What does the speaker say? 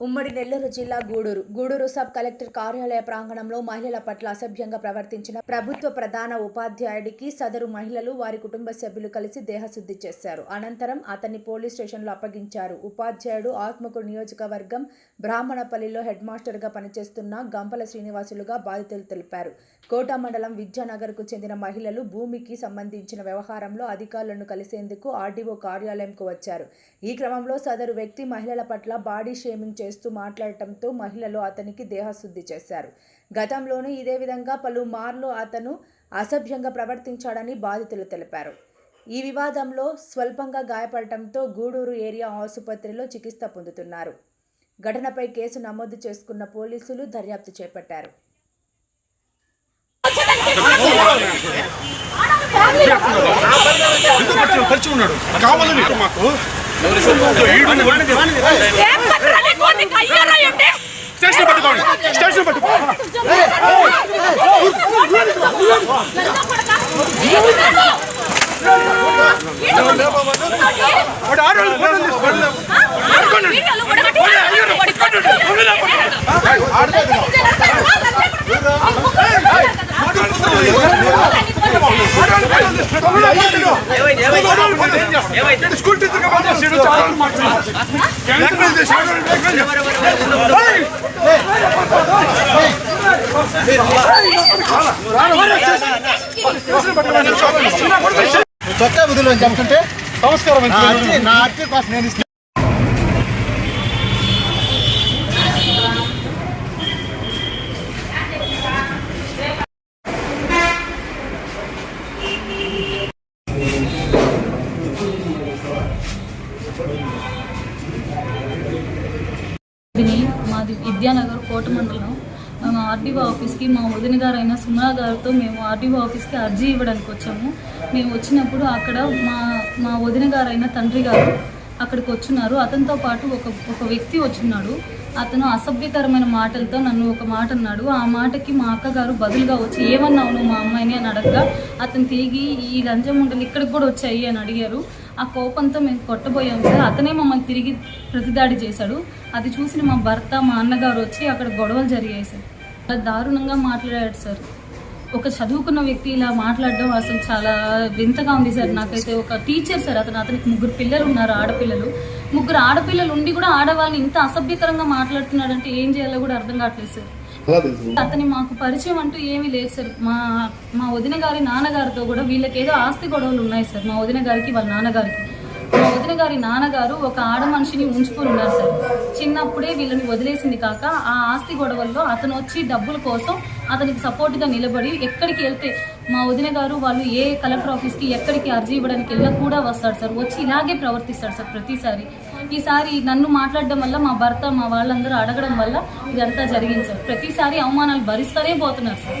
ఉమ్మడి నెల్లూరు జిల్లా Gudur. Gudur sub collector కార్యాలయ ప్రాంగణంలో మహిళల పట్ల అసభ్యంగా ప్రవర్తించిన ప్రభుత్వ ప్రధాన ఉపాధ్యాయుడికి సదరు మహిళలు వారి కుటుంబ సభ్యులు కలిసి దేహశుద్ధి చేశారు. అనంతరం అతన్ని పోలీస్ స్టేషన్లో అప్పగించారు. ఉపాధ్యాయుడు ఆత్మకూరు నియోజకవర్గం బ్రాహ్మణపల్లిలో హెడ్ మాస్టర్గా పనిచేస్తున్న గంపల శ్రీనివాసులుగా బాధితులు తెలిపారు. కోట మండలం విద్యానగర్కు చెందిన మహిళలు భూమికి సంబంధించిన వ్యవహారంలో అధికారులను కలిసేందుకు ఆర్డీఓ కార్యాలయంకు వచ్చారు. ఈ క్రమంలో సదరు వ్యక్తి మహిళల పట్ల బాడీ షేమింగ్ చేస్తూ మాట్లాడటంతో మహిళలు అతనికి దేహశుద్ధి చేశారు. గతంలోనూ ఇదే విధంగా పలుమార్లు అతను అసభ్యంగా ప్రవర్తించాడని బాధితులు తెలిపారు. ఈ వివాదంలో స్వల్పంగా గాయపడటంతో గూడూరు ఏరియా ఆసుపత్రిలో చికిత్స పొందుతున్నారు. ఘటనపై కేసు నమోదు చేసుకున్న పోలీసులు దర్యాప్తు చేపట్టారు. ఉన్నాడు? కావాలని మాకు స్టేషన్ పట్టుకోండి స్టేషన్ పట్టుకోండి స్కూల్ టీచర్గా పనిచేసాడు చాలా చొక్కా బుద్ధులు అని చెప్తుంటే నమస్కారం నా అర్జీ నా అర్జీ కోసం నేను మాది విద్యానగర్ కోట మండలం. మేము ఆర్డీఓ ఆఫీస్కి మా వదిన గారైన సుమా గారితో మేము ఆర్డీఓ ఆఫీస్కి అర్జీ ఇవ్వడానికి వచ్చాము. మేము వచ్చినప్పుడు అక్కడ మా మా వదిన గారైన తండ్రి గారు అక్కడికి వచ్చున్నారు. అతనితో పాటు ఒక ఒక వ్యక్తి వచ్చున్నాడు. అతను అసభ్యకరమైన మాటలతో నన్ను ఒక మాట అన్నాడు. ఆ మాటకి మా అక్కగారు బదులుగా వచ్చి ఏమన్నావు మా అమ్మాయిని? అని అడగగా అతను తిరిగి ఈ లంచం ఉండలు ఇక్కడికి కూడా వచ్చాయి అని అడిగారు. ఆ కోపంతో మేము కొట్టబోయాం సార్. అతనే మమ్మల్ని తిరిగి ప్రతిదాడి చేశాడు. అది చూసిన మా భర్త మా అన్నగారు వచ్చి అక్కడ గొడవలు జరిగాయి సార్. చాలా దారుణంగా మాట్లాడాడు సార్. ఒక చదువుకున్న వ్యక్తి ఇలా మాట్లాడడం అసలు చాలా వింతగా ఉంది సార్. నాకైతే ఒక టీచర్ సార్ అతను. అతనికి ముగ్గురు పిల్లలు ఉన్నారు ఆడపిల్లలు. ముగ్గురు ఆడపిల్లలు ఉండి కూడా ఆడవాళ్ళని ఇంత అసభ్యకరంగా మాట్లాడుతున్నాడంటే ఏం చేయాలో కూడా అర్థం కావట్లేదు సార్. అతని మాకు పరిచయం అంటూ ఏమీ లేదు సార్. మా మా వదిన గారి నాన్నగారితో కూడా వీళ్ళకి ఏదో ఆస్తి గొడవలు ఉన్నాయి సార్ మా వదిన గారికి వాళ్ళ నాన్నగారికి. మా వదిన గారి నాన్నగారు ఒక ఆడ మనిషిని ఉంచుకొని ఉన్నారు సార్. చిన్నప్పుడే వీళ్ళని వదిలేసింది కాక ఆ ఆస్తి గొడవల్లో అతను వచ్చి డబ్బుల కోసం అతనికి సపోర్ట్గా నిలబడి ఎక్కడికి వెళ్తే మా వదిన గారు వాళ్ళు ఏ కలెక్టర్ ఆఫీస్కి ఎక్కడికి అర్జీ ఇవ్వడానికి వెళ్ళినా కూడా వస్తాడు సార్. వచ్చి ఇలాగే ప్రవర్తిస్తాడు సార్ ప్రతిసారి. ఈసారి నన్ను మాట్లాడడం వల్ల మా భర్త మా వాళ్ళందరూ అడగడం వల్ల ఇదంతా జరిగింది సార్. ప్రతిసారి అవమానాలు భరిస్తూనే పోతున్నారు సార్.